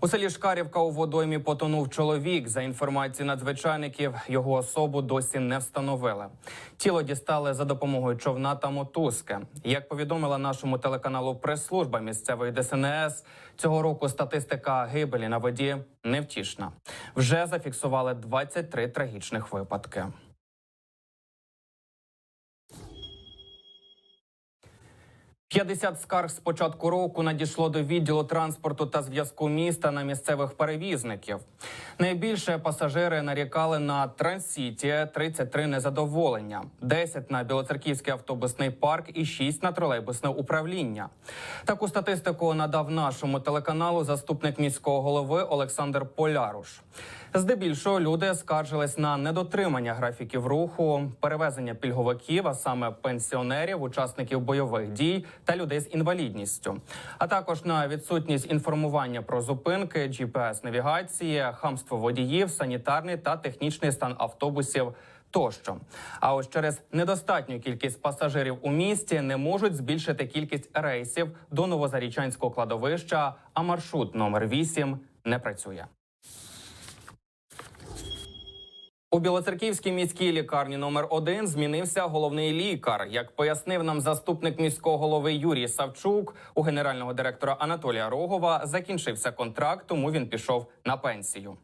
У селі Шкарівка у водоймі потонув чоловік. За інформацією надзвичайників, його особу досі не встановили. Тіло дістали за допомогою човна та мотузки. Як повідомила нашому телеканалу прес-служба місцевої ДСНС, цього року статистика гибелі на воді невтішна. Вже зафіксували 23 трагічних випадки. П'ятдесят скарг з початку року надійшло до відділу транспорту та зв'язку міста на місцевих перевізників. Найбільше пасажири нарікали на Трансіті 33 незадоволення, 10 на Білоцерківський автобусний парк і 6 на тролейбусне управління. Таку статистику надав нашому телеканалу заступник міського голови Олександр Поляруш. Здебільшого люди скаржились на недотримання графіків руху, перевезення пільговиків, а саме пенсіонерів, учасників бойових дій та людей з інвалідністю, а також на відсутність інформування про зупинки, gps навігації, хамство водіїв, санітарний та технічний стан автобусів. Тощо, а ось через недостатню кількість пасажирів у місті не можуть збільшити кількість рейсів до новозарічанського кладовища, а маршрут номер 8 не працює. У Білоцерківській міській лікарні номер 1 змінився головний лікар. Як пояснив нам заступник міського голови Юрій Савчук, у генерального директора Анатолія Рогова закінчився контракт, тому він пішов на пенсію.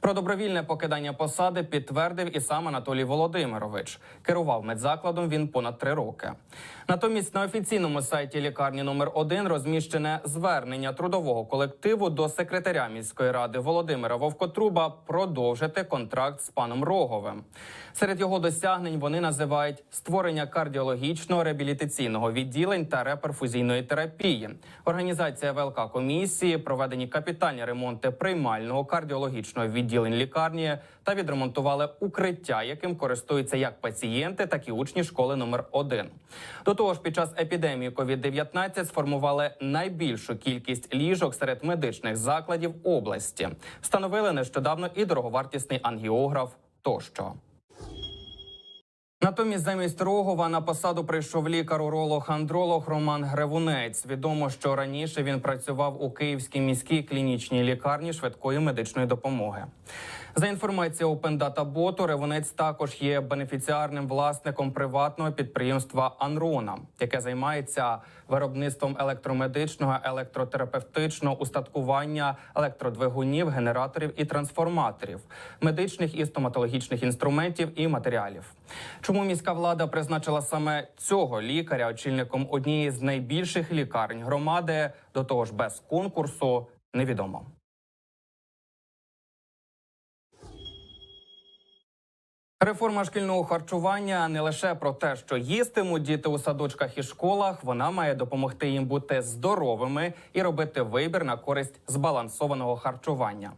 Про добровільне покидання посади підтвердив і сам Анатолій Володимирович. Керував медзакладом він понад три роки. Натомість на офіційному сайті лікарні номер 1 розміщене звернення трудового колективу до секретаря міської ради Володимира Вовкотруба продовжити контракт з паном Роговим. Серед його досягнень вони називають створення кардіологічного реабілітаційного відділень та реперфузійної терапії, організація ВЛК комісії, проведені капітальні ремонти приймального кардіологічного відділень лікарні та відремонтували укриття, яким користуються як пацієнти, так і учні школи номер 1 До того ж, під час епідемії COVID-19 сформували найбільшу кількість ліжок серед медичних закладів області. Встановили нещодавно і дороговартісний ангіограф тощо. Натомість замість Рогова на посаду прийшов лікар-уролог-андролог Роман Гревунець. Відомо, що раніше він працював у Київській міській клінічній лікарні швидкої медичної допомоги. За інформацією Open Data Bot, Ревунець також є бенефіціарним власником приватного підприємства Анрона, яке займається виробництвом електромедичного, електротерапевтичного устаткування електродвигунів, генераторів і трансформаторів, медичних і стоматологічних інструментів і матеріалів. Чому міська влада призначила саме цього лікаря очільником однієї з найбільших лікарень громади, до того ж без конкурсу, невідомо. Реформа шкільного харчування не лише про те, що їстимуть діти у садочках і школах, вона має допомогти їм бути здоровими і робити вибір на користь збалансованого харчування.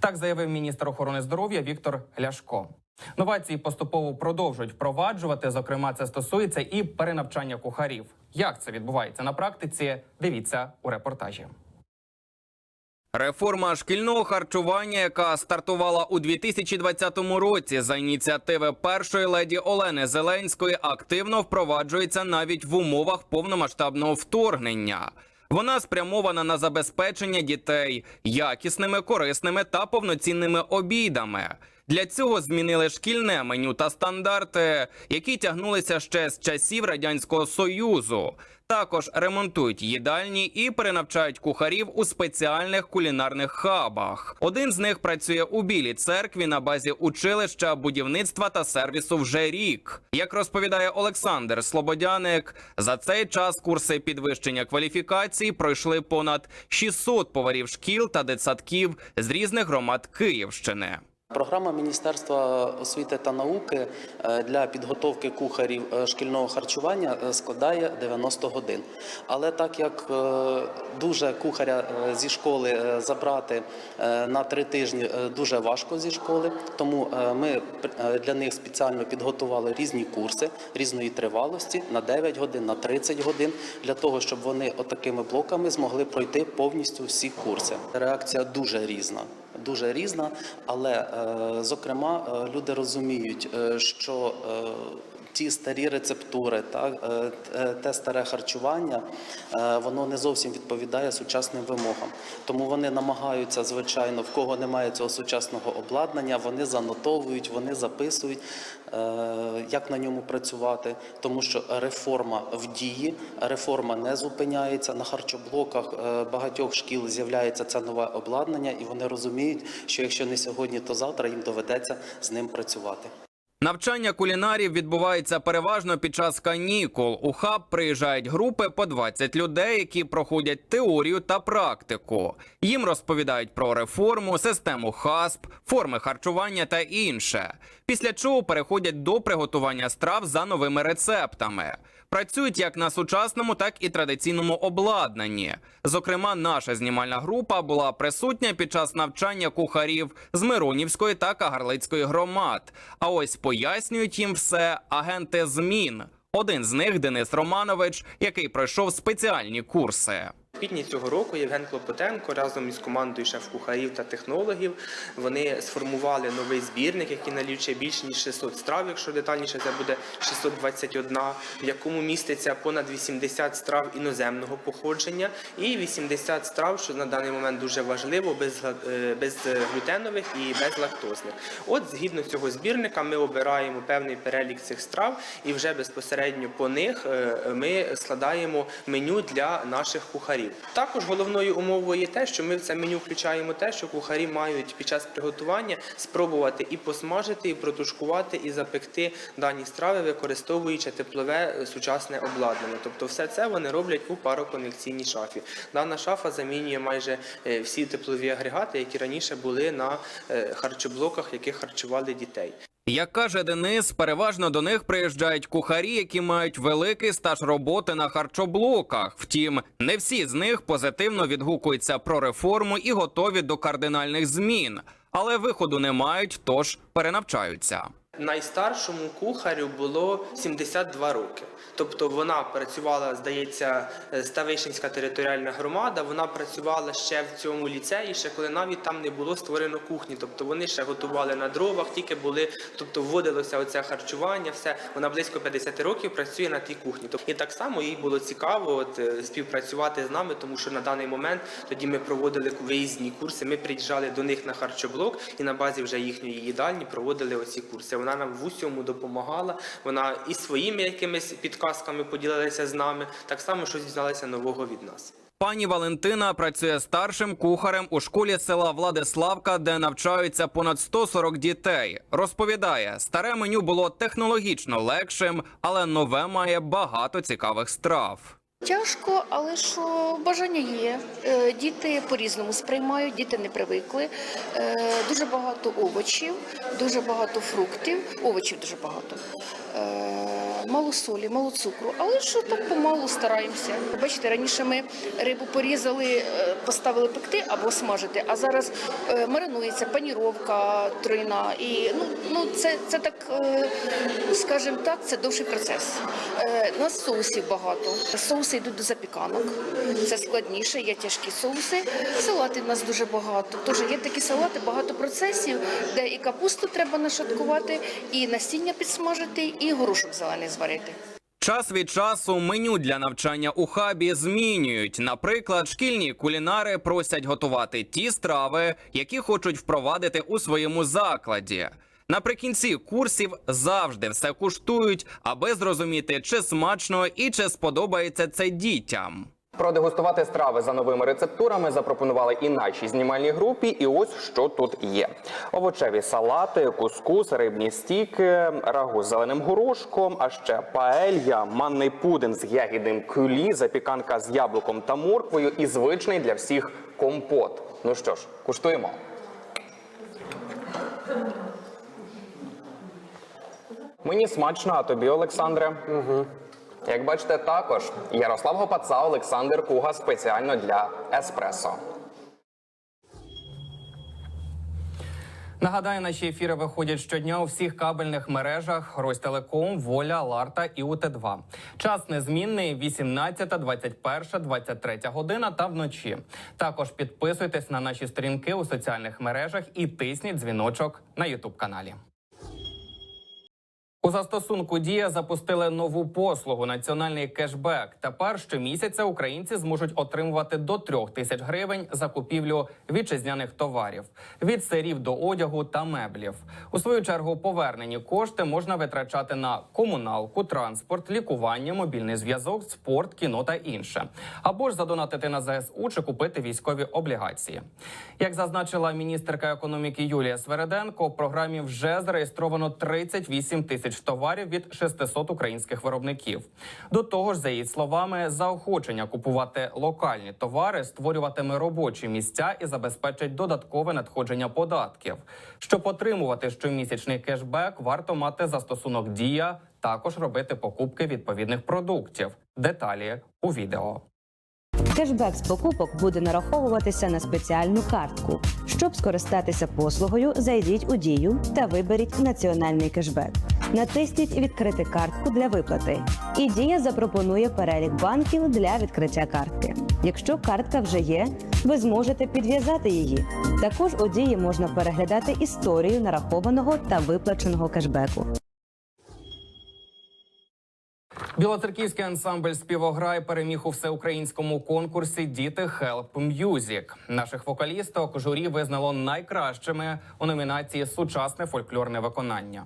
Так заявив міністр охорони здоров'я Віктор Ляшко. Новації поступово продовжують впроваджувати. Зокрема, це стосується і перенавчання кухарів. Як це відбувається на практиці? Дивіться у репортажі. Реформа шкільного харчування, яка стартувала у 2020 році за ініціативи першої леді Олени Зеленської, активно впроваджується навіть в умовах повномасштабного вторгнення. Вона спрямована на забезпечення дітей якісними, корисними та повноцінними обідами. Для цього змінили шкільне меню та стандарти, які тягнулися ще з часів радянського союзу. Також ремонтують їдальні і перенавчають кухарів у спеціальних кулінарних хабах. Один з них працює у білій церкві на базі училища будівництва та сервісу вже рік. Як розповідає Олександр Слободяник, за цей час курси підвищення кваліфікації пройшли понад 600 поварів шкіл та дитсадків з різних громад Київщини. Програма Міністерства освіти та науки е, для підготовки кухарів е, шкільного харчування е, складає 90 годин. Але так як дуже кухаря зі школи забрати на три тижні дуже важко зі школи, тому ми для них спеціально підготували різні курси різної тривалості на 9 годин, на 30 годин, для того, щоб вони отакими блоками змогли пройти повністю всі курси. Реакція дуже різна. Дуже різна, але е, зокрема е, люди розуміють, е, що ті старі рецептури, так, е, е, те старе харчування, е, воно не зовсім відповідає сучасним вимогам. Тому вони намагаються, звичайно, в кого немає цього сучасного обладнання, вони занотовують, вони записують, як на ньому працювати, тому що реформа в дії, реформа не зупиняється. На харчоблоках багатьох шкіл з'являється це нове обладнання, і вони розуміють, що якщо не сьогодні, то завтра їм доведеться з ним працювати. Навчання кулінарів відбувається переважно під час канікул. У хаб приїжджають групи по 20 людей, які проходять теорію та практику. Їм розповідають про реформу, систему ХАСП, форми харчування та інше. Після чого переходять до приготування страв за новими рецептами. Працюють як на сучасному, так і традиційному обладнанні. Зокрема, наша знімальна група була присутня під час навчання кухарів з Миронівської та Кагарлицької громад. А ось пояснюють їм все агенти змін. Один з них Денис Романович, який пройшов спеціальні курси. Квітні цього року Євген Клопотенко разом із командою шеф-кухарів та технологів вони сформували новий збірник, який налічує більше ніж 600 страв. Якщо детальніше, це буде 621, в якому міститься понад 80 страв іноземного походження і 80 страв, що на даний момент дуже важливо, без, е, безглютенових і безлактозних. От згідно цього збірника, ми обираємо певний перелік цих страв, і вже безпосередньо по них е, ми складаємо меню для наших кухарів. Також головною умовою є те, що ми в це меню включаємо те, що кухарі мають під час приготування спробувати і посмажити, і протушкувати, і запекти дані страви, використовуючи теплове е, сучасне обладнання. Тобто, все це вони роблять у пароконвекційній шафі. Дана шафа замінює майже е, всі теплові агрегати, які раніше були на е, харчоблоках, яких харчували дітей. Як каже Денис, переважно до них приїжджають кухарі, які мають великий стаж роботи на харчоблоках. Втім, не всі з них позитивно відгукуються про реформу і готові до кардинальних змін, але виходу не мають, тож перенавчаються. Найстаршому кухарю було 72 роки. Тобто вона працювала, здається, е, Ставишинська територіальна громада. Вона працювала ще в цьому ліцеї, ще коли навіть там не було створено кухні. Тобто вони ще готували на дровах, тільки були, тобто вводилося оце харчування. Все вона близько 50 років працює на тій кухні. Тобто і так само їй було цікаво от, е, співпрацювати з нами, тому що на даний момент тоді ми проводили виїзні курси. Ми приїжджали до них на харчоблок і на базі вже їхньої їдальні проводили оці курси. Вона нам в усьому допомагала. Вона і своїми якимись підказками поділилася з нами. Так само щось дізналася нового від нас. Пані Валентина працює старшим кухарем у школі села Владиславка, де навчаються понад 140 дітей. Розповідає, старе меню було технологічно легшим, але нове має багато цікавих страв. Тяжко, але що бажання є. Е, Діти по-різному сприймають, діти не привикли. Е, Дуже багато овочів, дуже багато фруктів, овочів дуже багато. Мало солі, мало цукру, але що так помалу стараємося. Бачите, раніше ми рибу порізали, е, поставили пекти або смажити, а зараз е, маринується паніровка тройна. І ну, ну це, це так, е, скажімо так, це довший процес. У нас соусів багато. Соуси йдуть до запіканок. Це складніше, є тяжкі соуси. Салати в нас дуже багато. Тож є такі салати, багато процесів, де і капусту треба нашаткувати, і насіння підсмажити, і горошок зелений зварити. Час від часу меню для навчання у хабі змінюють. Наприклад, шкільні кулінари просять готувати ті страви, які хочуть впровадити у своєму закладі. Наприкінці курсів завжди все куштують, аби зрозуміти, чи смачно і чи сподобається це дітям. Продегустувати страви за новими рецептурами запропонували і нашій знімальній групі. І ось що тут є: овочеві салати, кускус, рибні стіки, рагу з зеленим горошком, а ще паелья, манний пудинг з ягідним кюлі, запіканка з яблуком та морквою і звичний для всіх компот. Ну що ж, куштуємо. Мені смачно, а тобі, Олександре. Угу. Як бачите, також Ярослав Гопаца, Олександр Куга спеціально для Еспресо. Нагадаю, наші ефіри виходять щодня у всіх кабельних мережах Ростелеком, Воля, Ларта і УТ2. Час незмінний 18, 21, 23 година та вночі. Також підписуйтесь на наші сторінки у соціальних мережах і тисніть дзвіночок на Ютуб каналі. У застосунку Дія запустили нову послугу національний кешбек. Тепер щомісяця українці зможуть отримувати до трьох тисяч гривень за купівлю вітчизняних товарів від сирів до одягу та меблів. У свою чергу повернені кошти можна витрачати на комуналку, транспорт, лікування, мобільний зв'язок, спорт, кіно та інше, або ж задонатити на ЗСУ чи купити військові облігації. Як зазначила міністерка економіки Юлія Свереденко, в програмі вже зареєстровано 38 тисяч товарів від 600 українських виробників. До того ж, за її словами, заохочення купувати локальні товари створюватиме робочі місця і забезпечить додаткове надходження податків. Щоб отримувати щомісячний кешбек, варто мати застосунок Дія, також робити покупки відповідних продуктів. Деталі у відео. Кешбек з покупок буде нараховуватися на спеціальну картку. Щоб скористатися послугою, зайдіть у дію та виберіть національний кешбек. Натисніть Відкрити картку для виплати. І дія запропонує перелік банків для відкриття картки. Якщо картка вже є, ви зможете підв'язати її. Також у дії можна переглядати історію нарахованого та виплаченого кешбеку. Білоцерківський ансамбль співограй переміг у всеукраїнському конкурсі Діти Help Music. Наших вокалісток журі визнало найкращими у номінації Сучасне фольклорне виконання.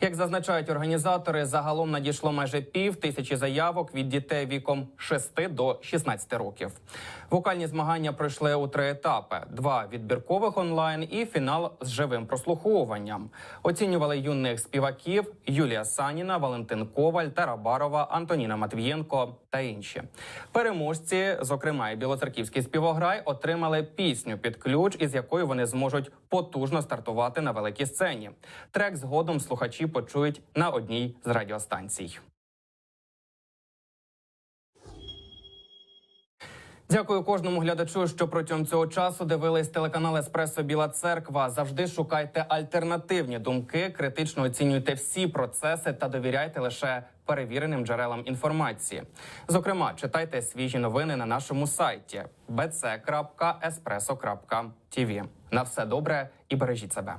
Як зазначають організатори, загалом надійшло майже пів тисячі заявок від дітей віком 6 до 16 років. Вокальні змагання пройшли у три етапи: два відбіркових онлайн і фінал з живим прослуховуванням. Оцінювали юних співаків Юлія Саніна, Валентин Коваль, Тара Барова, Антоніна Матвієнко та інші. Переможці, зокрема, і білоцерківський співограй, отримали пісню під ключ, із якою вони зможуть потужно стартувати на великій сцені. Трек згодом слухачі почують на одній з радіостанцій. Дякую кожному глядачу, що протягом цього часу дивились телеканал Еспресо Біла Церква. Завжди шукайте альтернативні думки, критично оцінюйте всі процеси та довіряйте лише перевіреним джерелам інформації. Зокрема, читайте свіжі новини на нашому сайті bc.espresso.tv. На все добре і бережіть себе.